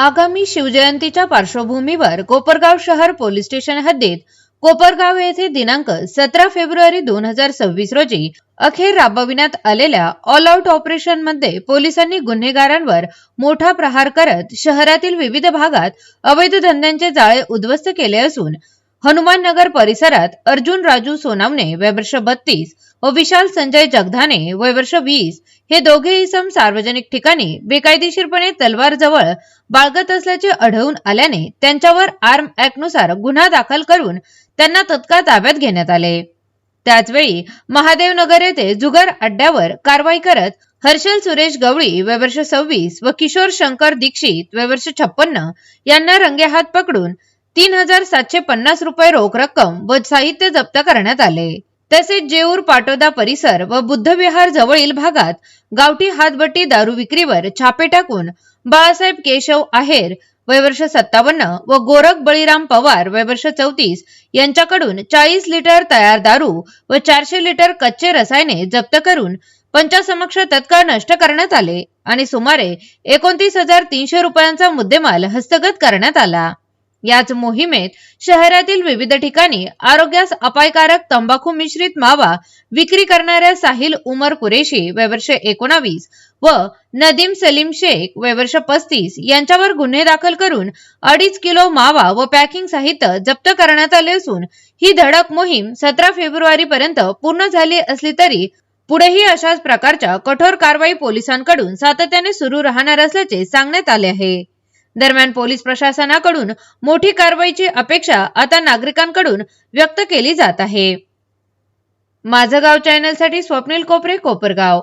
आगामी शिवजयंतीच्या पार्श्वभूमीवर कोपरगाव शहर पोलीस स्टेशन हद्दीत कोपरगाव येथे दिनांक सतरा फेब्रुवारी दोन हजार सव्वीस रोजी अखेर राबविण्यात आलेल्या ऑल आउट ऑपरेशनमध्ये पोलिसांनी गुन्हेगारांवर मोठा प्रहार करत शहरातील विविध भागात अवैध धंद्यांचे जाळे उद्ध्वस्त केले असून हनुमान नगर परिसरात अर्जुन राजू सोनावणे वयवर्ष बत्तीस व विशाल संजय जगधाने वयवर्ष वीस हे दोघेही सम सार्वजनिक ठिकाणी बेकायदेशीरपणे तलवार जवळ बाळगत असल्याचे आढळून आल्याने त्यांच्यावर आर्म ऍक्टनुसार गुन्हा दाखल करून त्यांना तत्काळ ताब्यात घेण्यात आले. त्याचवेळी महादेवनगर येथे जुगार अड्ड्यावर कारवाई करत हर्षल सुरेश गवळी वयवर्ष सव्वीस व किशोर शंकर दीक्षित वयवर्ष छप्पन्न यांना रंगेहात पकडून तीन हजार सातशे पन्नास रुपये रोख रक्कम व साहित्य जप्त करण्यात आले. तसेच जेऊर पाटोदा परिसर व बुद्धविहार जवळील भागात गावठी हातभट्टी दारू विक्रीवर छापे टाकून बाळासाहेब केशव आहेर वयवर्ष सत्तावन्न व गोरख बळीराम पवार वयवर्ष चौतीस यांच्याकडून चाळीस लिटर तयार दारू व चारशे लिटर कच्चे रसायने जप्त करून पंचासमक्ष तत्काळ नष्ट करण्यात आले आणि सुमारे एकोणतीस हजार तीनशे रुपयांचा मुद्देमाल हस्तगत करण्यात आला. याच मोहिमेत शहरातील विविध ठिकाणी आरोग्यास अपायकारक तंबाखू मिश्रित मावा विक्री करणाऱ्या साहिल उमर कुरेशी वयवर्ष एकोणावीस व नदीम सलीम शेख वयवर्ष पस्तीस यांच्यावर गुन्हे दाखल करून अडीच किलो मावा व पॅकिंग साहित्य जप्त करण्यात आले असून ही धडक मोहीम सतरा फेब्रुवारी पर्यंत पूर्ण झाली असली तरी पुढेही अशाच प्रकारच्या कठोर कारवाई पोलिसांकडून सातत्याने सुरू राहणार असल्याचे सांगण्यात आले आहे. दरम्यान पोलीस प्रशासनाकडून मोठी कारवाईची अपेक्षा आता नागरिकांकडून व्यक्त केली जात आहे. माझं गाव चॅनलसाठी स्वप्नील कोपरे कोपरगाव.